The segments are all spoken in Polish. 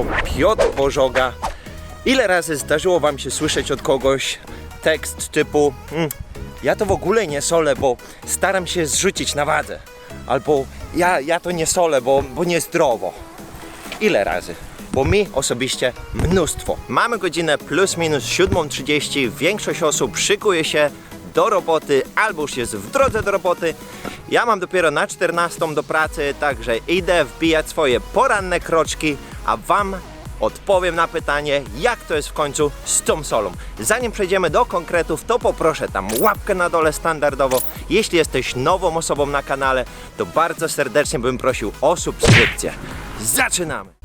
niziutko Piotr Bożoga. Ile razy zdarzyło wam się słyszeć od kogoś tekst typu "Mm, ja to w ogóle nie solę, bo staram się zrzucić na wadze. Albo ja, ja to nie solę, bo, bo niezdrowo. Ile razy? Bo mi osobiście mnóstwo. Mamy godzinę plus minus 7.30. Większość osób szykuje się do roboty albo już jest w drodze do roboty. Ja mam dopiero na 14 do pracy, także idę wbijać swoje poranne kroczki, a Wam odpowiem na pytanie, jak to jest w końcu z tą solą. Zanim przejdziemy do konkretów, to poproszę tam łapkę na dole standardowo. Jeśli jesteś nową osobą na kanale, to bardzo serdecznie bym prosił o subskrypcję. Zaczynamy!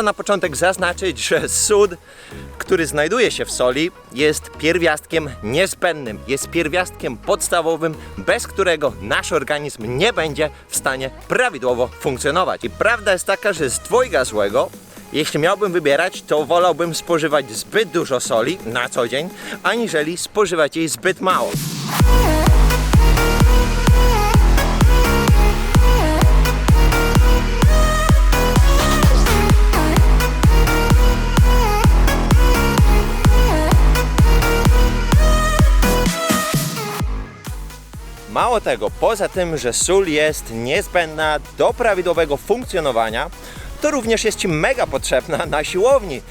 Warto na początek zaznaczyć, że sód, który znajduje się w soli, jest pierwiastkiem niezbędnym, jest pierwiastkiem podstawowym, bez którego nasz organizm nie będzie w stanie prawidłowo funkcjonować. I prawda jest taka, że z dwojga złego, jeśli miałbym wybierać, to wolałbym spożywać zbyt dużo soli na co dzień, aniżeli spożywać jej zbyt mało. Mało tego, poza tym, że sól jest niezbędna do prawidłowego funkcjonowania, to również jest Ci mega potrzebna na siłowni,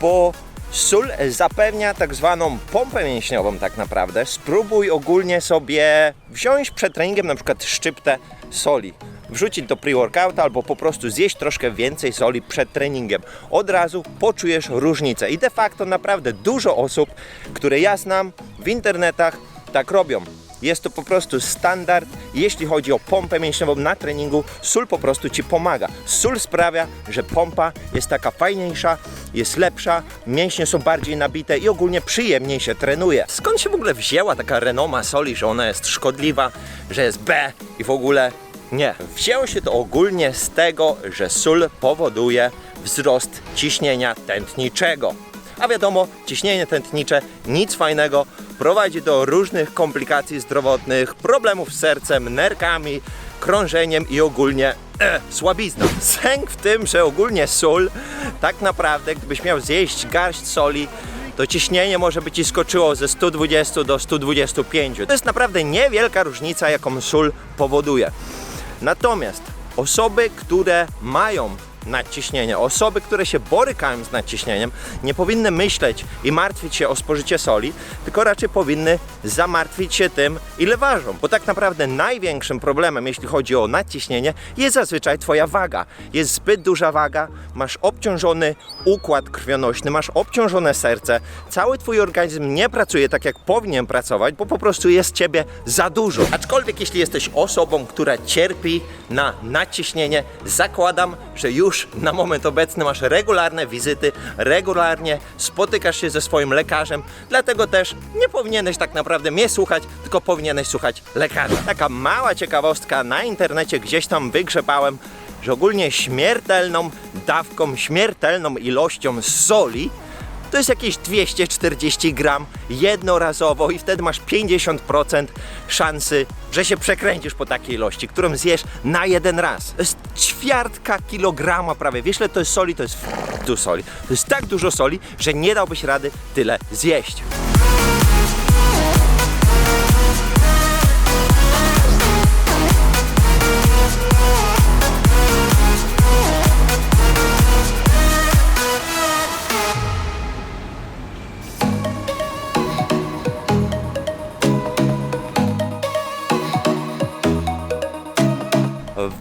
bo sól zapewnia tak zwaną pompę mięśniową tak naprawdę. Spróbuj ogólnie sobie wziąć przed treningiem na przykład szczyptę soli, wrzucić do pre-workouta albo po prostu zjeść troszkę więcej soli przed treningiem. Od razu poczujesz różnicę i de facto naprawdę dużo osób, które ja znam w internetach, tak robią. Jest to po prostu standard, jeśli chodzi o pompę mięśniową na treningu, sól po prostu Ci pomaga. Sól sprawia, że pompa jest taka fajniejsza, jest lepsza, mięśnie są bardziej nabite i ogólnie przyjemniej się trenuje. Skąd się w ogóle wzięła taka renoma soli, że ona jest szkodliwa, że jest B i w ogóle nie. Wzięło się to ogólnie z tego, że sól powoduje wzrost ciśnienia tętniczego. A wiadomo, ciśnienie tętnicze nic fajnego, prowadzi do różnych komplikacji zdrowotnych, problemów z sercem, nerkami, krążeniem i ogólnie e, słabizną. Sęk w tym, że ogólnie sól, tak naprawdę, gdybyś miał zjeść garść soli, to ciśnienie może by ci skoczyło ze 120 do 125. To jest naprawdę niewielka różnica, jaką sól powoduje. Natomiast osoby, które mają nadciśnienie, osoby, które się borykają z nadciśnieniem, nie powinny myśleć i martwić się o spożycie soli, tylko raczej powinny zamartwić się tym, ile ważą. Bo tak naprawdę największym problemem, jeśli chodzi o nadciśnienie, jest zazwyczaj Twoja waga. Jest zbyt duża waga, masz obciążony układ krwionośny, masz obciążone serce, cały Twój organizm nie pracuje tak, jak powinien pracować, bo po prostu jest Ciebie za dużo. Aczkolwiek jeśli jesteś osobą, która cierpi na nadciśnienie, zakładam, że już na moment obecny masz regularne wizyty, regularnie spotykasz się ze swoim lekarzem, dlatego też nie powinieneś tak naprawdę mnie słuchać, tylko powinieneś słuchać lekarza. Taka mała ciekawostka na internecie gdzieś tam wygrzebałem, że ogólnie śmiertelną dawką, śmiertelną ilością soli to jest jakieś 240 gram jednorazowo i wtedy masz 50% szansy, że się przekręcisz po takiej ilości, którą zjesz na jeden raz. To jest ćwiartka kilograma prawie. Wiesz, ile to jest soli? To jest tu soli. To jest tak dużo soli, że nie dałbyś rady tyle zjeść.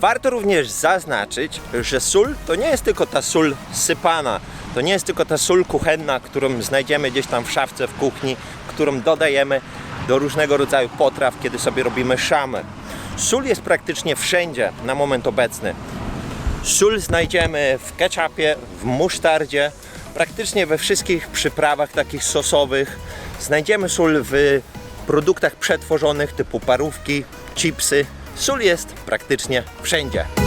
Warto również zaznaczyć, że sól to nie jest tylko ta sól sypana, to nie jest tylko ta sól kuchenna, którą znajdziemy gdzieś tam w szafce w kuchni, którą dodajemy do różnego rodzaju potraw, kiedy sobie robimy szamy. Sól jest praktycznie wszędzie na moment obecny. Sól znajdziemy w ketchupie, w musztardzie, praktycznie we wszystkich przyprawach takich sosowych. Znajdziemy sól w produktach przetworzonych typu parówki, chipsy. Sól jest praktycznie wszędzie.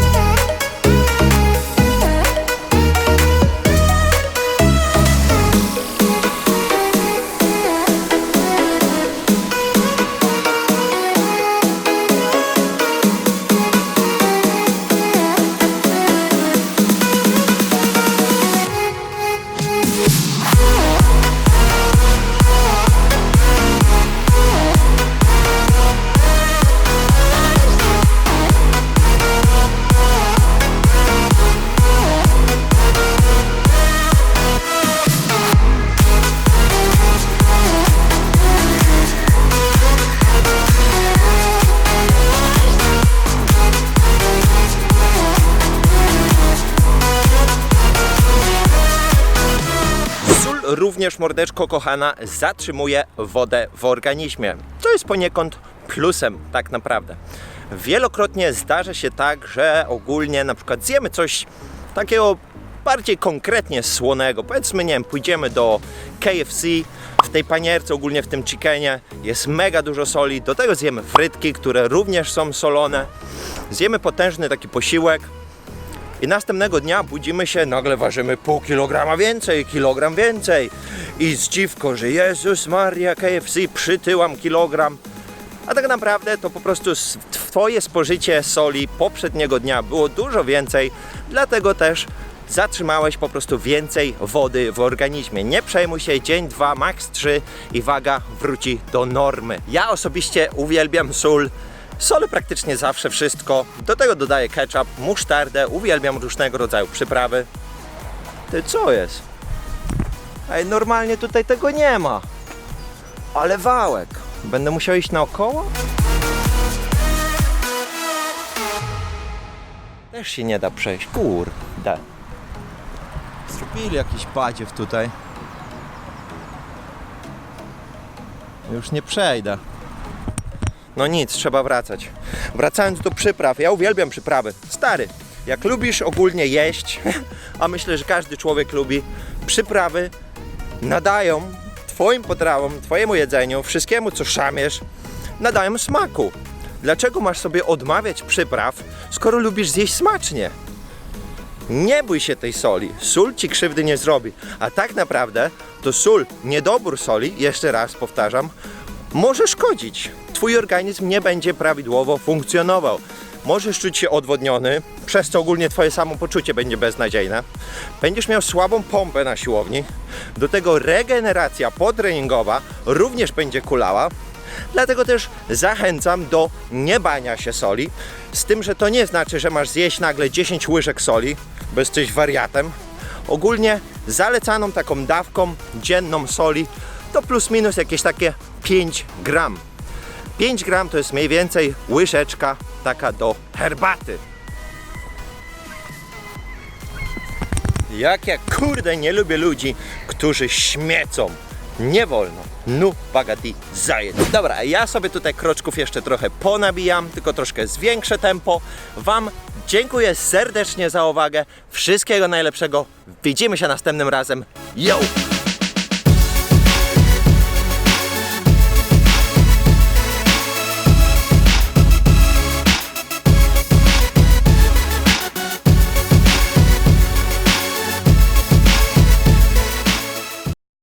Również, mordeczko kochana, zatrzymuje wodę w organizmie, co jest poniekąd plusem tak naprawdę. Wielokrotnie zdarza się tak, że ogólnie na przykład zjemy coś takiego bardziej konkretnie słonego. Powiedzmy, nie wiem, pójdziemy do KFC, w tej panierce, ogólnie w tym chickenie jest mega dużo soli, do tego zjemy frytki, które również są solone. Zjemy potężny taki posiłek, i następnego dnia budzimy się, nagle ważymy pół kilograma więcej, kilogram więcej. I zdziwko, że Jezus Maria KFC przytyłam kilogram. A tak naprawdę to po prostu twoje spożycie soli poprzedniego dnia było dużo więcej, dlatego też zatrzymałeś po prostu więcej wody w organizmie. Nie przejmuj się, dzień, dwa, max trzy i waga wróci do normy. Ja osobiście uwielbiam sól. Solę praktycznie zawsze wszystko. Do tego dodaję ketchup, musztardę, uwielbiam różnego rodzaju przyprawy. Ty co jest? Ej, normalnie tutaj tego nie ma. Ale wałek. Będę musiał iść naokoło? Też się nie da przejść. Kurde. Zrobili jakiś badziew tutaj. Już nie przejdę. No nic, trzeba wracać. Wracając do przypraw, ja uwielbiam przyprawy. Stary, jak lubisz ogólnie jeść, a myślę, że każdy człowiek lubi, przyprawy nadają Twoim potrawom, Twojemu jedzeniu, wszystkiemu co szamiesz, nadają smaku. Dlaczego masz sobie odmawiać przypraw, skoro lubisz zjeść smacznie? Nie bój się tej soli. Sól ci krzywdy nie zrobi. A tak naprawdę to sól, niedobór soli, jeszcze raz powtarzam, może szkodzić. Twój organizm nie będzie prawidłowo funkcjonował. Możesz czuć się odwodniony, przez co ogólnie twoje samopoczucie będzie beznadziejne. Będziesz miał słabą pompę na siłowni. Do tego regeneracja potreningowa również będzie kulała. Dlatego też zachęcam do niebania się soli. Z tym, że to nie znaczy, że masz zjeść nagle 10 łyżek soli, bo jesteś wariatem. Ogólnie zalecaną taką dawką dzienną soli to plus minus jakieś takie 5 gram. 5 gram to jest mniej więcej łyżeczka taka do herbaty. Jak ja kurde nie lubię ludzi, którzy śmiecą. Nie wolno. Nu pagati zajedz. Dobra, ja sobie tutaj kroczków jeszcze trochę ponabijam, tylko troszkę zwiększę tempo. Wam dziękuję serdecznie za uwagę. Wszystkiego najlepszego. Widzimy się następnym razem. Yo!